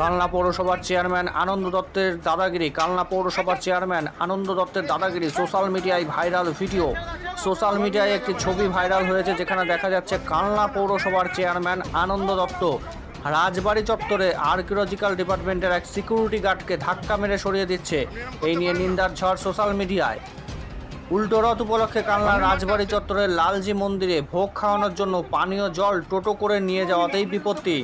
কালনা পৌরসভার চেয়ারম্যান আনন্দ দত্তের দাদাগিরি, কালনা পৌরসভার চেয়ারম্যান আনন্দ দত্তের দাদাগিরি, সোশ্যাল মিডিয়ায় ভাইরাল ভিডিও। সোশ্যাল মিডিয়ায় একটি ছবি ভাইরাল হয়েছে যেখানে দেখা যাচ্ছে কালনা পৌরসভার চেয়ারম্যান আনন্দ দত্ত। রাজবাড়ি চত্বরে আর্কিওলজিক্যাল ডিপার্টমেন্টের এক সিকিউরিটি গার্ডকে ধাক্কা মেরে সরিয়ে দিচ্ছে। এই নিয়ে নিন্দার ঝড় সোশ্যাল মিডিয়ায়। উল্টো রথ উপলক্ষে কালনা রাজবাড়ি চত্বরের লালজি মন্দিরে ভোগ খাওয়ানোর জন্য পানীয় জল টোটো করে নিয়ে যাওয়াতেই বিপত্তি।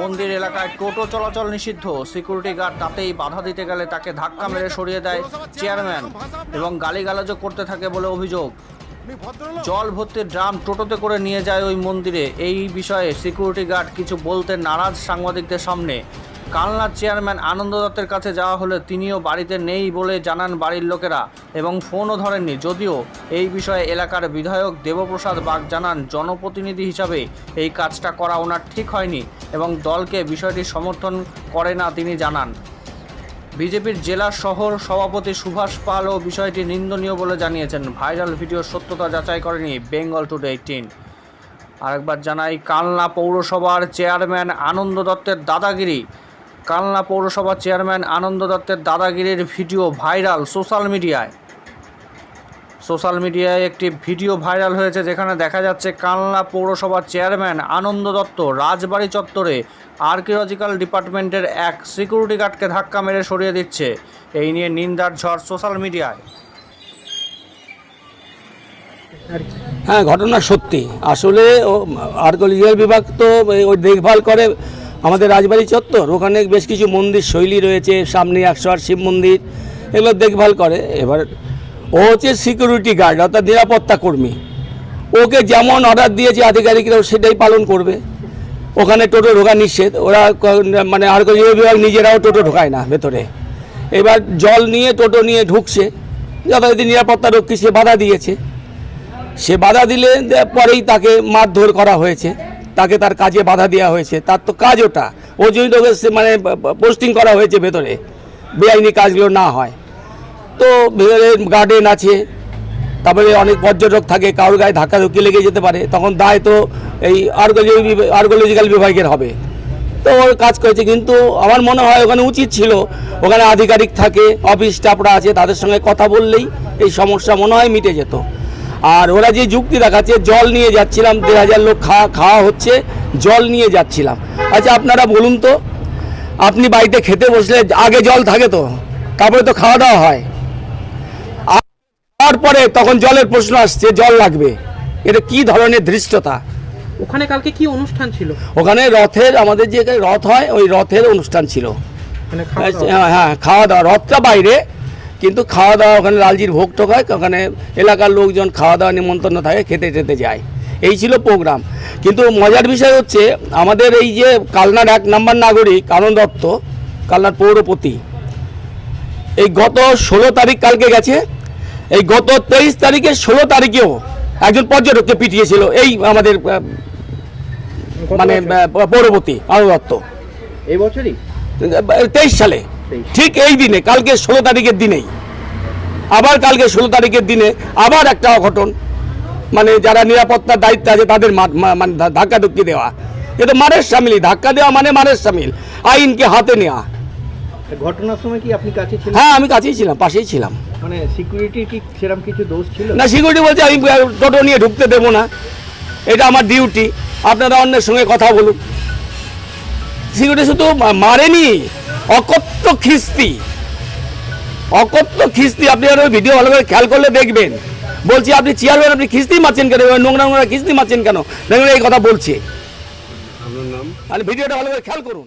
মন্দির এলাকায় টোটো চলাচল নিষিদ্ধ। সিকিউরিটি গার্ড তাতেই বাধা দিতে গেলে তাকে ধাক্কা মেরে সরিয়ে দেয় চেয়ারম্যান এবং গালিগালাজও করতে থাকে বলে অভিযোগ। জল ভর্তি ড্রাম টোটোতে করে নিয়ে যায় ওই মন্দিরে। এই বিষয়ে সিকিউরিটি গার্ড কিছু বলতে নারাজ সাংবাদিকদের সামনে। কালনার চেয়ারম্যান আনন্দ দত্তের কাছে যাওয়া হলে তিনিও বাড়িতে নেই বলে জানান বাড়ির লোকেরা এবং ফোনও ধরেননি। যদিও এই বিষয়ে এলাকার বিধায়ক দেবপ্রসাদ বাগ জানান, জনপ্রতিনিধি হিসাবে এই কাজটা করা ওনার ঠিক হয়নি এবং দলকে বিষয়টি সমর্থন করে না তিনি জানান। বিজেপির জেলা শহর সভাপতি সুভাষ পালও বিষয়টি নিন্দনীয় বলে জানিয়েছেন। ভাইরাল ভিডিওর সত্যতা যাচাই করেনি বেঙ্গল টুডে এইটিন। আরেকবার জানাই, কালনা পৌরসভার চেয়ারম্যান আনন্দ দত্তের দাদাগিরি কালনা পৌরসভার চেয়ারম্যান আনন্দ দত্তের দাদাগিরির ভিডিও ভাইরাল সোশ্যাল মিডিয়ায়। সোশ্যাল মিডিয়ায় একটি ভিডিও ভাইরাল হয়েছে যেখানে দেখা যাচ্ছে কালনা পৌরসভার চেয়ারম্যান আনন্দ দত্ত রাজবাড়ি চত্বরে আর্কিওলজিক্যাল ডিপার্টমেন্টের এক সিকিউরিটি গার্ডকে ধাক্কা মেরে সরিয়ে দিচ্ছে। এই নিয়ে নিন্দার ঝড় সোশ্যাল মিডিয়ায়। হ্যাঁ ঘটনা সত্যি। আসলে আর্কোলজিক্যাল বিভাগ তো ওই দেখভাল করে আমাদের রাজবাড়ি চত্বর, ওখানে বেশ কিছু মন্দির শৈলী রয়েছে, সামনে একশো আট শিব মন্দির, এগুলো দেখভাল করে। এবার ও হচ্ছে সিকিউরিটি গার্ড অর্থাৎ নিরাপত্তা কর্মী। ওকে যেমন অর্ডার দিয়েছে আধিকারিকরাও সেটাই পালন করবে। ওখানে টোটো ঢোকা নিষেধ, ওরা মানে আর্কোলজিক্যাল বিভাগ নিজেরাও টোটো ঢোকায় না ভেতরে। এবার জল নিয়ে টোটো নিয়ে ঢুকছে, যথারীতি নিরাপত্তা রক্ষী সে বাধা দিয়েছে। সে বাধা দিলে পরেই তাকে মারধর করা হয়েছে। তাকে তার কাজে বাধা দেওয়া হয়েছে। তার তো কাজ ওটা। ও জন্য তোকে মানে পোস্টিং করা হয়েছে ভেতরে, বেআইনি কাজগুলো না হয়। তো ভেতরে গার্ডেন আছে, তারপরে অনেক পর্যটক থাকে, কারোর গায়ে ধাক্কা ধুক্কি লেগে যেতে পারে, তখন দায় তো এই আর্গোলজি আর্কোলজিক্যাল বিভাগের হবে। তো ওর কাজ করেছে, কিন্তু আমার মনে হয় ওখানে উচিত ছিল, ওখানে আধিকারিক থাকে অফিস স্টাফরা আছে, তাদের সঙ্গে কথা বললেই এই সমস্যা মনে হয় মিটে যেত। আর ওরা যে যুক্তি দেখাচ্ছে জল নিয়ে যাচ্ছিলাম দেড় হাজার লোক খাওয়া খাওয়া হচ্ছে জল নিয়ে যাচ্ছিলাম। আচ্ছা আপনারা বলুন তো আপনি বাড়িতে খেতে বসলে আগে জল থাকে তো তারপরে তো খাওয়া দাওয়া হয়। তারপরে তখন জলের প্রশ্ন আসছে জল লাগবে। এটা কি ধরনের ধৃষ্টতা? ওখানে কালকে কি অনুষ্ঠান ছিল? ওখানে রথের আমাদের যে রথ হয় ওই রথের অনুষ্ঠান ছিল। মানে দাওয়া? হ্যাঁ হ্যাঁ খাওয়া দাওয়া। রথটা বাইরে কিন্তু খাওয়া দাওয়া ওখানে লালজির ভোগ টোক হয় ওখানে এলাকার লোকজন খাওয়া দাওয়া নিমন্ত্রণ থাকে খেতে টেতে যায়। এই ছিল প্রোগ্রাম। কিন্তু মজার বিষয় হচ্ছে আমাদের এই যে কালনার এক নম্বর নাগরিক আনন্দ দত্ত কালনার পৌরপতি এই গত ষোলো তারিখ কালকে গেছে এই গত তেইশ তারিখে ষোলো তারিখেও একজন পর্যটককে পিটিয়েছিল এই আমাদের মানে পৌরপতি আনন্দ দত্ত। এই বছরই? তেইশ সালে। 23 ঠিক এই দিনে কালকে ষোলো তারিখের দিনেই। আবার কালকে ষোলো তারিখের দিনে আবার একটা অঘটন। মানে যারা নিরাপত্তার দায়িত্বে আছে তাদের মানে ধাক্কা ধুক্কি দেওয়া। এটা মারের সামিল ধাক্কা দেওয়া মানে মারের সামিল। আইনকে হাতে নেওয়া ঘটনার সময় কি আপনি কাছে ছিলেন? হ্যাঁ আমি কাছেই ছিলাম পাশেই ছিলাম। মানে সিকিউরিটির কি সেরকম কিছু দোষ ছিল? না সিকিউরিটি বলছে আমি টোটো নিয়ে ঢুকতে দেবো না। এটা আমার ডিউটি আপনারা অন্যের সঙ্গে কথা বলুন। সিকিউরিটি শুধু মারেনি। অকথ্য খিস্তি। অকথ্য খিস্তি আপনি আর ওই ভিডিও ভালো করে খেয়াল করলে দেখবেন। বলছি আপনি চেয়ারম্যান আপনি খিস্তি মারছেন কেন? নোংরা নোংরা খিস্তি মারছেন কেন? দেখবেন এই কথা বলছে। আপনার নাম? আর ভিডিওটা ভালো করে খেয়াল করুন।